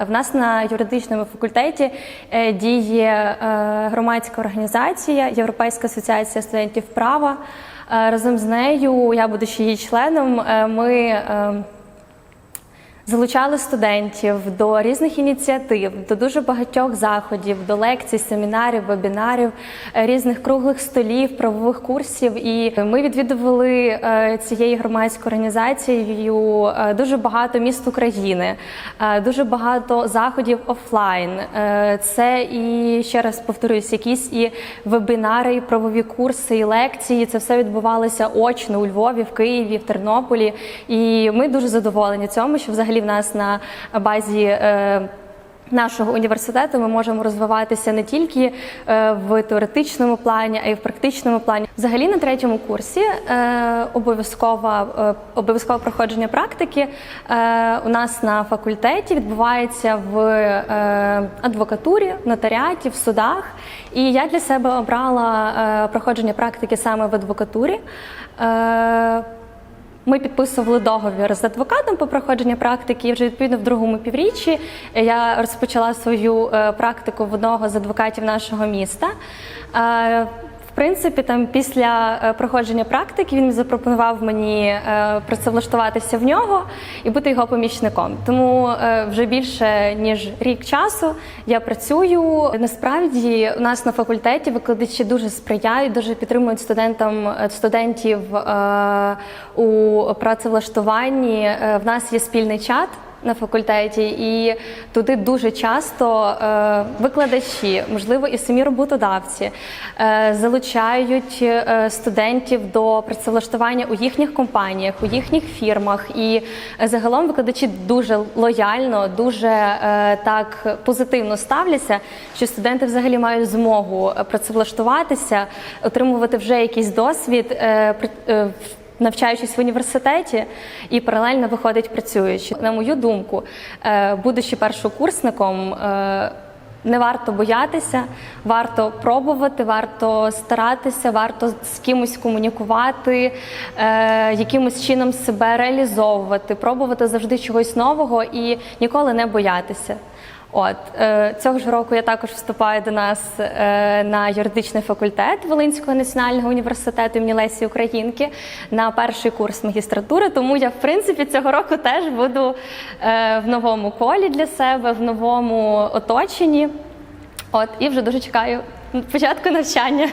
В нас на юридичному факультеті е, діє е, громадська організація Європейська асоціація студентів права. Е, Разом з нею, я будучи її членом, ми Залучали студентів до різних ініціатив, до дуже багатьох заходів, до лекцій, семінарів, вебінарів, е, різних круглих столів, правових курсів. І ми відвідували е, цією громадською організацією е, дуже багато міст України, дуже багато заходів офлайн. Це і ще раз повторюсь, якісь і вебінари, і правові курси, і лекції. Це все відбувалося очно у Львові, в Києві, в Тернополі. І ми дуже задоволені цьому, що взагалі в нас на базі. е, Нашого університету ми можемо розвиватися не тільки е, в теоретичному плані, а й в практичному плані. Взагалі на третьому курсі е, обов'язкове обов'язкове проходження практики у нас на факультеті відбувається в адвокатурі, нотаріаті, в судах. І я для себе обрала проходження практики саме в адвокатурі. Е, ми підписували договір з адвокатом по проходженню практики. І вже відповідно в другому півріччі я розпочала свою е, практику в одного з адвокатів нашого міста. Принципі, там після е, проходження практики він запропонував мені е, працевлаштуватися в нього і бути його помічником. Тому е, вже більше ніж рік часу я працюю. Насправді у нас на факультеті викладачі дуже сприяють, дуже підтримують студентам студентів у працевлаштуванні. В нас є спільний чат на факультеті, і туди дуже часто е, викладачі, можливо, і самі роботодавці е, залучають е, студентів до працевлаштування у їхніх компаніях, у їхніх фірмах. І загалом викладачі дуже лояльно, дуже так позитивно ставляться, що студенти взагалі мають змогу працевлаштуватися, отримувати вже якийсь досвід. Навчаючись в університеті і паралельно виходить працюючи. На мою думку, е, будучи першокурсником, е, не варто боятися, варто пробувати, варто старатися, варто з кимось комунікувати, е, якимось чином себе реалізовувати, пробувати завжди чогось нового і ніколи не боятися. От е, цього ж року я також вступаю до нас е, на юридичний факультет Волинського національного університету імені Лесі Українки на перший курс магістратури. Тому я, в принципі, цього року теж буду е, в новому колі для себе, в новому оточенні. От і вже дуже чекаю початку навчання.